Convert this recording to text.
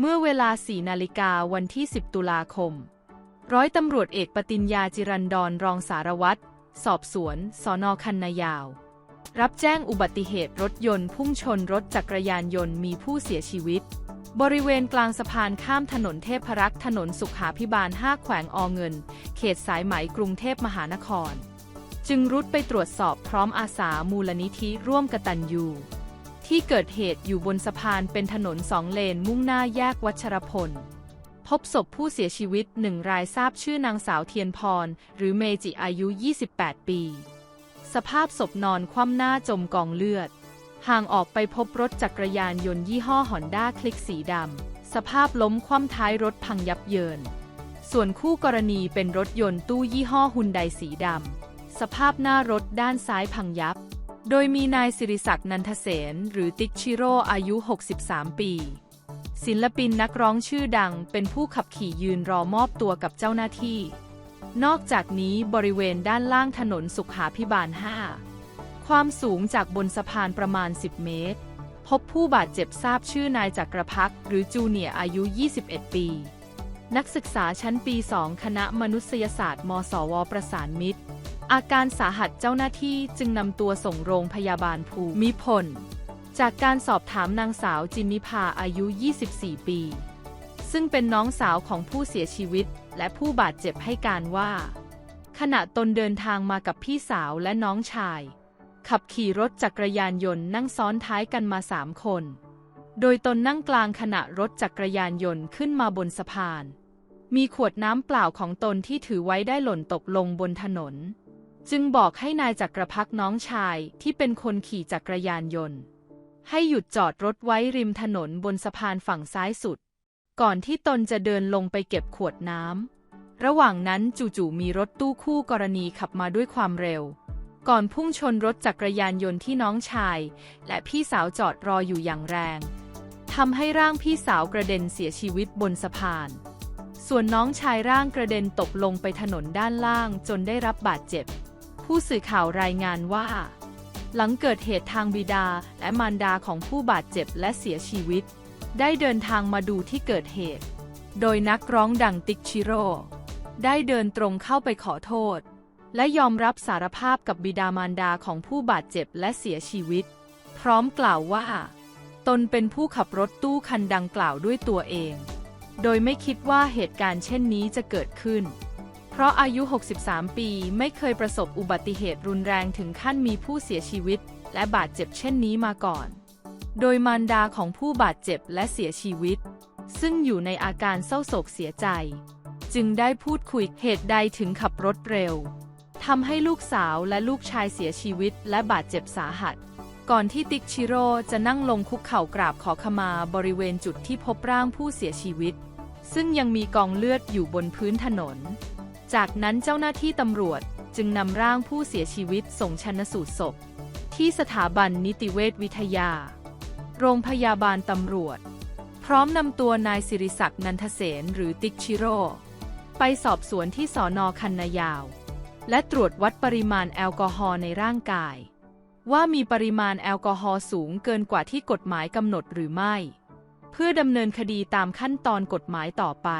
เมื่อเวลา 4 นาฬิกาวันที่ 10 ตุลาคม ร้อยตำรวจเอกปติญญาจิรันดรรองสารวัตร สอบสวน สอนอคันนายาว รับแจ้งอุบัติเหตุรถยนต์พุ่งชนรถจักรยานยนต์มีผู้เสียชีวิต บริเวณกลางสะพานข้ามถนนเทพรักษ์ถนนสุขาพิบาล 5 แขวงอเงิน เขตสายไหมกรุงเทพมหานคร จึงรุดไปตรวจสอบพร้อมอาสามูลนิธิร่วมกตัญญู ที่เกิดเหตุอยู่บนสะพานเป็นถนนสองเลนมุ่งหน้าแยกวัชรพล พบศพผู้เสียชีวิตหนึ่งรายทราบชื่อนางสาวเทียนพร หรือเมจิอายุ 28 ปี สภาพศพนอนคว่ำหน้าจมกองเลือด ห่างออกไปพบรถจักรยานยนต์ยี่ห้อฮอนด้าคลิกสีดำ สภาพล้มคว่ำท้ายรถพังยับเยิน ส่วนคู่กรณีเป็นรถยนต์ตู้ยี่ห้อฮุนไดสีดำ สภาพหน้ารถด้านซ้ายพังยับ โดยมีนายสิริศักดิ์นันทเสนหรือติ๊กชิโร่อายุ 63 ปี ศิลปินนักร้องชื่อดังเป็นผู้ขับขี่ยืนรอมอบตัวกับเจ้าหน้าที่ นอกจากนี้บริเวณด้านล่างถนนสุขาพิบาล 5 ความสูงจากบนสะพานประมาณ 10 เมตร พบผู้บาดเจ็บทราบชื่อนายจักรพักหรือจูเนียอายุ 21 ปี นักศึกษาชั้นปี 2 คณะมนุษยศาสตร์มศวประสานมิตร อาการสาหัสเจ้าหน้าที่จึงนำตัวส่งโรงพยาบาลภูมิพล จากการสอบถามนางสาวจินนิพาอายุ 24 ปี ซึ่งเป็นน้องสาวของผู้เสียชีวิตและผู้บาดเจ็บให้การว่า ขณะตนเดินทางมากับพี่สาวและน้องชาย ขับขี่รถจักรยานยนต์นั่งซ้อนท้ายกันมาสามคน โดยตนนั่งกลางขณะรถจักรยานยนต์ขึ้นมาบนสะพาน มีขวดน้ำเปล่าของตนที่ถือไว้ได้หล่นตกลงบนถนน จึงบอกให้นายจักรพักน้องชายที่เป็นคนขี่จักรยานยนต์ ให้หยุดจอดรถไว้ริมถนนบนสะพานฝั่งซ้ายสุด ก่อนที่ตนจะเดินลงไปเก็บขวดน้ำระหว่างนั้นจู่ๆมีรถตู้คู่กรณีขับมาด้วยความเร็ว ก่อนพุ่งชนรถจักรยานยนต์ที่น้องชาย และพี่สาวจอดรออยู่อย่างแรงทำให้ร่างพี่สาวกระเด็นเสียชีวิตบนสะพาน ส่วนน้องชายร่างกระเด็นตกลงไปถนนด้านล่างจนได้รับบาดเจ็บ ผู้สื่อข่าวรายงานว่า หลังเกิดเหตุทางบิดาและมารดาของผู้บาดเจ็บและเสียชีวิต ได้เดินทางมาดูที่เกิดเหตุ โดยนักร้องดังติ๊กชิโร่ได้เดินตรงเข้าไปขอโทษ และยอมรับสารภาพกับบิดามารดาของผู้บาดเจ็บและเสียชีวิต พร้อมกล่าวว่า ตนเป็นผู้ขับรถตู้คันดังกล่าวด้วยตัวเอง โดยไม่คิดว่าเหตุการณ์เช่นนี้จะเกิดขึ้น เพราะอายุ 63 ปีไม่เคยประสบอุบัติเหตุรุนแรงถึงขั้นมีผู้เสียชีวิต และบาดเจ็บเช่นนี้มาก่อน โดยมารดาของผู้บาดเจ็บและเสียชีวิต ซึ่งอยู่ในอาการเศร้าโศกเสียใจ จึงได้พูดคุยเหตุใดถึงขับรถเร็วทำให้ลูกสาวและลูกชายเสียชีวิตและบาดเจ็บสาหัส ก่อนที่ติ๊กชิโร่จะนั่งลงคุกเข่ากราบขอขมาบริเวณจุดที่พบร่างผู้เสียชีวิต ซึ่งยังมีกองเลือดอยู่บนพื้นถนน จากนั้นเจ้าหน้าที่ตำรวจจึงนำร่างผู้เสียชีวิตส่งชันสูตรศพ ที่สถาบันนิติเวชวิทยา โรงพยาบาลตำรวจ พร้อมนำตัวนายสิริศักดิ์นันทเสนหรือติ๊กชิโร่ไปสอบสวนที่สอนอคันนายาว และตรวจวัดปริมาณแอลกอฮอล์ในร่างกาย ว่ามีปริมาณแอลกอฮอล์สูงเกินกว่าที่กฎหมายกำหนดหรือไม่ เพื่อดำเนินคดีตามขั้นตอนกฎหมายต่อไป